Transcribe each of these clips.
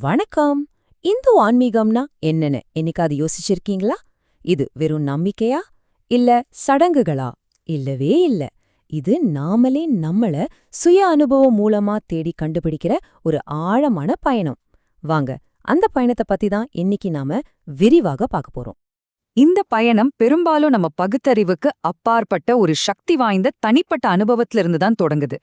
வணக்கம். இந்து ஆன்மீகம்னா என்னன்னு என்னைக்காவது யோசிச்சிருக்கீங்களா? இது வெறும் நம்பிக்கையா? இல்ல சடங்குகளா? இல்லவே இல்ல. இது நாமளே நம்மள சுய அனுபவம் மூலமா தேடி கண்டுபிடிக்கிற ஒரு ஆழமான பயணம். வாங்க அந்த பயணத்தை பத்தி தான் இன்னைக்கு நாம விரிவாக பார்க்க போறோம். இந்த பயணம் பெரும்பாலும் நம்ம பகுத்தறிவுக்கு அப்பாற்பட்ட ஒரு சக்தி வாய்ந்த தனிப்பட்ட அனுபவத்திலிருந்து தான் தொடங்குது.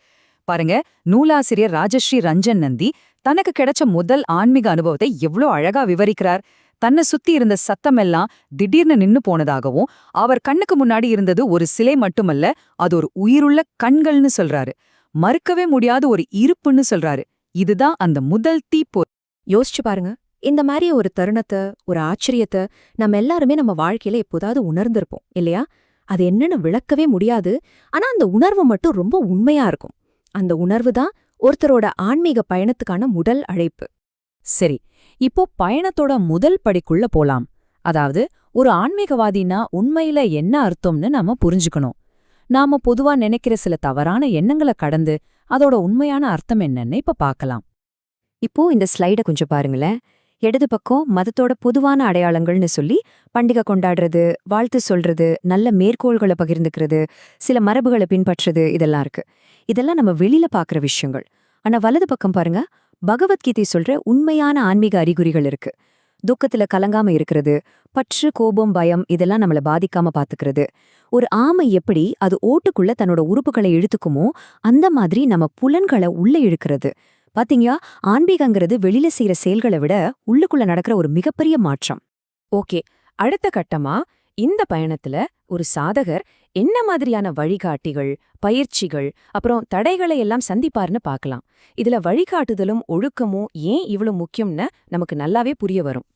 பாருங்க நூலாசிரியர் ராஜஸ்ரீ ரஞ்சன் நந்தி தனக்கு கிடைச்ச முதல் ஆன்மீக அனுபவத்தை எவ்ளோ அழகா விவரிக்கிறார். தன்னை சுத்தி இருந்த சத்தமெல்லாம் திடீர்னு நின்னு போனதாகவும் அவர் கண்ணுக்கு முன்னாடி இருந்தது ஒரு சிலை மட்டுமல்ல அது ஒரு உயிருள்ள கண்கள்னு சொல்றாரு. மறுக்கவே முடியாத ஒரு இருப்புன்னு சொல்றாரு. இதுதான் அந்த முதல் தீப்போர் யோசிச்சு பாருங்க. இந்த மாதிரி ஒரு தருணத்தை ஒரு ஆச்சரியத்தை நம்ம எல்லாருமே நம்ம வாழ்க்கையில எப்போதாவது உணர்ந்திருப்போம் இல்லையா? அது என்னன்னு விளக்கவே முடியாது. ஆனா அந்த உணர்வு மட்டும் ரொம்ப உண்மையா இருக்கும். அந்த உணர்வு தான் ஒருத்தரோட ஆன்மீக பயணத்துக்கான முதல் அழைப்பு. சரி இப்போ பயணத்தோட முதல் படிக்குள்ள போலாம். அதாவது ஒரு ஆன்மீகவாதினா உண்மையில என்ன அர்த்தம்னு நாம புரிஞ்சுக்கணும். நாம பொதுவா நினைக்கிற சில தவறான எண்ணங்களை கடந்து அதோட உண்மையான அர்த்தம் என்னன்னு இப்ப பார்க்கலாம் இப்போ இந்த ஸ்லைட கொஞ்சம் பாருங்களேன். இடது பக்கம் மதத்தோட பொதுவான அடையாளங்கள்னு சொல்லி பண்டிகை கொண்டாடுறது வாழ்த்து சொல்றது நல்ல மேற்கோள்களை பகிர்ந்துக்கிறது சில மரபுகளை பின்பற்றுறது இதெல்லாம் இருக்கு. இதெல்லாம் நம்ம வெளியில பாக்குற விஷயங்கள். ஆனா வலது பக்கம் பாருங்க பகவத்கீதை சொல்ற உண்மையான ஆன்மீக அறிகுறிகள் இருக்கு. துக்கத்துல கலங்காம இருக்கிறது பற்று கோபம் பயம் இதெல்லாம் நம்மள பாதிக்காம பாத்துக்கிறது. ஒரு ஆமை எப்படி அது ஓட்டுக்குள்ள தன்னோட உறுப்புகளை இழுத்துக்குமோ அந்த மாதிரி நம்ம புலன்களை உள்ள இழுக்கிறது. பாத்தீங்களா? ஆன்மீகங்கிறது வெளியில செய்யற செயல்களை விட உள்ளுக்குள்ள நடக்கிற ஒரு மிகப்பெரிய மாற்றம். ஓகே அடுத்த கட்டமா இந்த பயணத்துல ஒரு சாதகர் என்ன மாதிரியான வழிகாட்டிகள் பயிற்சிகள் அப்புறம் தடைகளை எல்லாம் சந்திப்பார்னு பார்க்கலாம் இதுல வழிகாட்டுதலும் ஒழுக்கமும் ஏன் இவ்வளவு முக்கியம்னு நமக்கு நல்லாவே புரிய வரும்.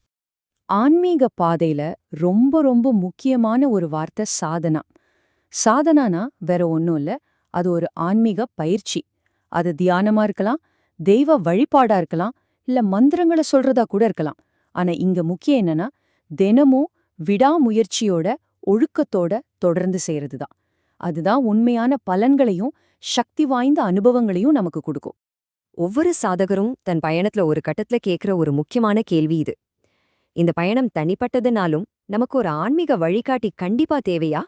ஆன்மீக பாதையில ரொம்ப ரொம்ப முக்கியமான ஒரு வார்த்தை சாதனா. சாதனானா வேற ஒன்றும் இல்ல அது ஒரு ஆன்மீக பயிற்சி. அது தியானமா இருக்கலாம் தெய்வ வழிபாடா இருக்கலாம் இல்ல மந்திரங்களை சொல்றதா கூட இருக்கலாம். ஆனா இங்க முக்கியம் என்னன்னா தினமும் விடாமுயற்சியோட ஒழுக்கத்தோட தொடர்ந்து செய்யறதுதான் அதுதான் உண்மையான பலன்களையும் சக்தி வாய்ந்த அனுபவங்களையும் நமக்கு கொடுக்கும். ஒவ்வொரு சாதகரும் தன் பயணத்துல ஒரு கட்டத்துல கேக்குற ஒரு முக்கியமான கேள்வி இது. இந்த பயணம் தனிப்பட்டதுனாலும் நமக்கு ஒரு ஆன்மீக வழிகாட்டி கண்டிப்பா தேவையா?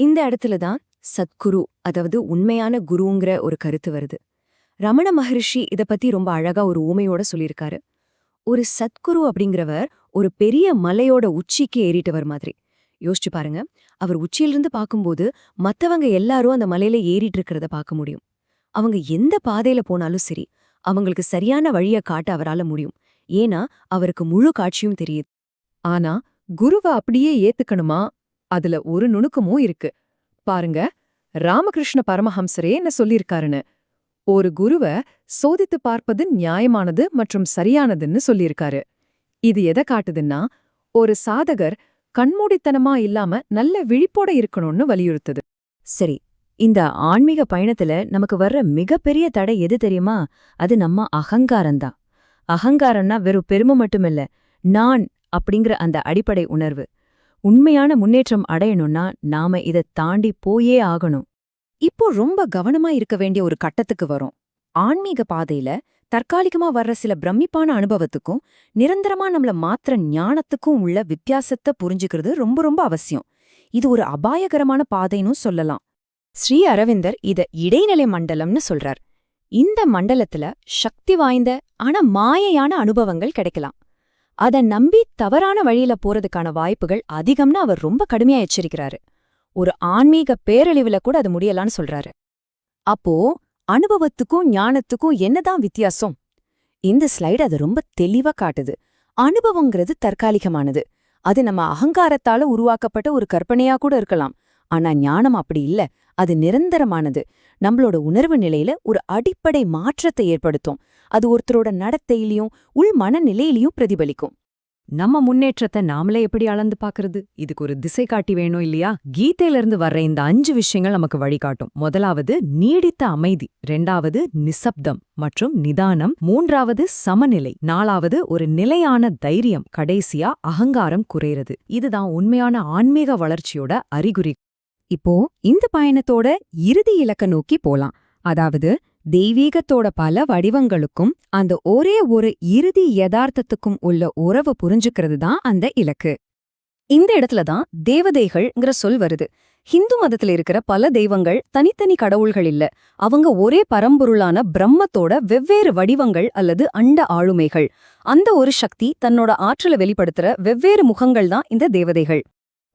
இந்த இடத்துல தான் சத்குரு அதாவது உண்மையான குருங்கிற ஒரு கருத்து வருது. ரமண மகரிஷி இத பத்தி ரொம்ப அழகா ஒரு ஊமையோட சொல்லியிருக்காரு. ஒரு சத்குரு அப்படிங்கிறவர் ஒரு பெரிய மலையோட உச்சிக்கு ஏறிட்டவர் மாதிரி. யோசிச்சு பாருங்க அவர் உச்சியிலிருந்து பார்க்கும்போது மத்தவங்க எல்லாரும் அந்த மலையில ஏறிட்டு இருக்கிறத பார்க்க முடியும். அவங்க எந்த பாதையில போனாலும் சரி அவங்களுக்கு சரியான வழிய காட்ட அவரால முடியும். ஏன்னா அவருக்கு முழு காட்சியும் தெரியுது. ஆனா குருவ அப்படியே ஏத்துக்கணுமா? அதுல ஒரு நுணுக்கமும் இருக்கு. பாருங்க ராமகிருஷ்ண பரமஹம்சரே என்ன சொல்லியிருக்காருன்னு. ஒரு குருவ சோதித்து பார்ப்பது நியாயமானது மற்றும் சரியானதுன்னு சொல்லியிருக்காரு. இது எதை காட்டுதுன்னா ஒரு சாதகர் கண்மூடித்தனமா இல்லாம நல்ல விழிப்போட இருக்கணும்னு வலியுறுத்துது. சரி இந்த ஆன்மீக பயணத்துல நமக்கு வர்ற மிகப்பெரிய தடை எது தெரியுமா? அது நம்ம அகங்காரம்தான். அகங்காரம்னா வெறும் பெருமை மட்டுமில்ல நான் அப்படிங்கிற அந்த அடிப்படை உணர்வு. உண்மையான முன்னேற்றம் அடையணும்னா நாம இதை தாண்டி போயே ஆகணும். இப்போ ரொம்ப கவனமா இருக்க வேண்டிய ஒரு கட்டத்துக்கு வரும். ஆன்மீக பாதையில தற்காலிகமா வர்ற சில பிரமிப்பான அனுபவத்துக்கும் நிரந்தரமா நம்மள மாத்திர ஞானத்துக்கும் உள்ள வித்தியாசத்தை புரிஞ்சுக்கிறது ரொம்ப ரொம்ப அவசியம். இது ஒரு அபாயகரமான பாதைன்னு சொல்லலாம். ஸ்ரீ அரவிந்தர் இத இடைநிலை மண்டலம்னு சொல்றார். இந்த மண்டலத்துல சக்தி வாய்ந்த ஆனா மாயையான அனுபவங்கள் கிடைக்கலாம். அத நம்பி தவறான வழியில போறதுக்கான வாய்ப்புகள் அதிகம்னு அவர் ரொம்ப கடுமையா எச்சரிக்கிறாரு. ஒரு ஆன்மீக பேரழிவுல கூட அது முடியலான்னு சொல்றாரு. அப்போ அனுபவத்துக்கும் ஞானத்துக்கும் என்னதான் வித்தியாசம்? இந்த ஸ்லைடு அது ரொம்ப தெளிவா காட்டுது. அனுபவங்கிறது தற்காலிகமானது. அது நம்ம அகங்காரத்தால உருவாக்கப்பட்ட ஒரு கற்பனையா கூட இருக்கலாம். ஆனா ஞானம் அப்படி இல்ல. அது நிரந்தரமானது. நம்மளோட உணர்வு நிலையில ஒரு அடிப்படை மாற்றத்தை ஏற்படுத்தும். அது ஒருத்தரோட நடத்தையிலையும் உள் மனநிலையிலையும் பிரதிபலிக்கும். நம்ம முன்னேற்றத்தை நாமளே எப்படி அளந்து பாக்குறது இதுக்கு ஒரு திசை காட்டி வேணும் இல்லையா? கீதையில இருந்து வர்ற இந்த அஞ்சு விஷயங்கள் நமக்கு வழிகாட்டும். முதலாவது நீடித்த அமைதி. ரெண்டாவது நிசப்தம் மற்றும் நிதானம். மூன்றாவது சமநிலை. நாலாவது ஒரு நிலையான தைரியம். கடைசியா அகங்காரம் குறையிறது. இதுதான் உண்மையான ஆன்மீக வளர்ச்சியோட அறிகுறி. இப்போ இந்த பயணத்தோட இறுதி இலக்க நோக்கி போலாம். அதாவது தெய்வீகத்தோட பல வடிவங்களுக்கும் அந்த ஒரே ஒரு இறுதி யதார்த்தத்துக்கும் உள்ள உறவு புரிஞ்சுக்கிறது தான் அந்த இலக்கு. இந்த இடத்துல தான் தேவதைகள்ங்கிற சொல் வருது. ஹிந்து மதத்துல இருக்கிற பல தெய்வங்கள் தனித்தனி கடவுள்கள் இல்ல. அவங்க ஒரே பரம்பொருளான பிரம்மத்தோட வெவ்வேறு வடிவங்கள் அல்லது அண்ட ஆளுமைகள். அந்த ஒரு சக்தி தன்னோட ஆற்றலை வெளிப்படுத்துற வெவ்வேறு முகங்கள் தான் இந்த தேவதைகள்.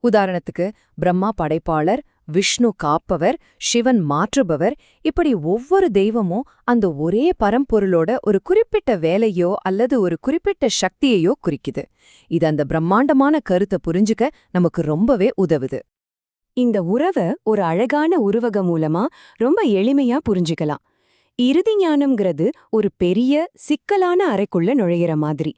உதாரணத்துக்கு பிரம்மா படைப்பாளர் விஷ்ணு காப்பவர் சிவன் மாற்றுபவர் இப்படி ஒவ்வொரு தெய்வமும் அந்த ஒரே பரம்பொருளோட ஒரு குறிப்பிட்ட வேலையோ அல்லது ஒரு குறிப்பிட்ட சக்தியையோ குறிக்குது. இது அந்த பிரம்மாண்டமான கருத்தை புரிஞ்சுக்க நமக்கு ரொம்பவே உதவுது. இந்த உறவை ஒரு அழகான உருவக மூலமா ரொம்ப எளிமையா புரிஞ்சுக்கலாம். இறுதி ஞானம்ங்கிறது ஒரு பெரிய சிக்கலான அறைக்குள்ள நுழையிற மாதிரி.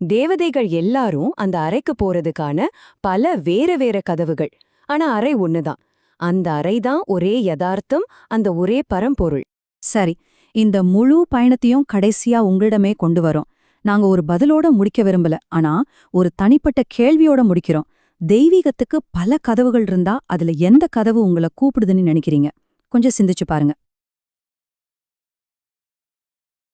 தேவதைகள் எல்லாரும் அந்த அறைக்கு போறதுக்கான பல வேற வேற கதவுகள். ஆனா அறை ஒண்ணுதான். அந்த அறைதான் ஒரே யதார்த்தம் அந்த ஒரே பரம்பொருள். சரி இந்த முழு பயணத்தையும் கடைசியா உங்களிடமே கொண்டு வரோம். நாங்க ஒரு பதிலோட முடிக்க விரும்பல ஆனா ஒரு தனிப்பட்ட கேள்வியோட முடிக்கிறோம். தெய்வீகத்துக்கு பல கதவுகள் இருந்தா அதுல எந்த கதவு உங்களை கூப்பிடுதுன்னு நினைக்கிறீங்க? கொஞ்சம் சிந்திச்சு பாருங்க.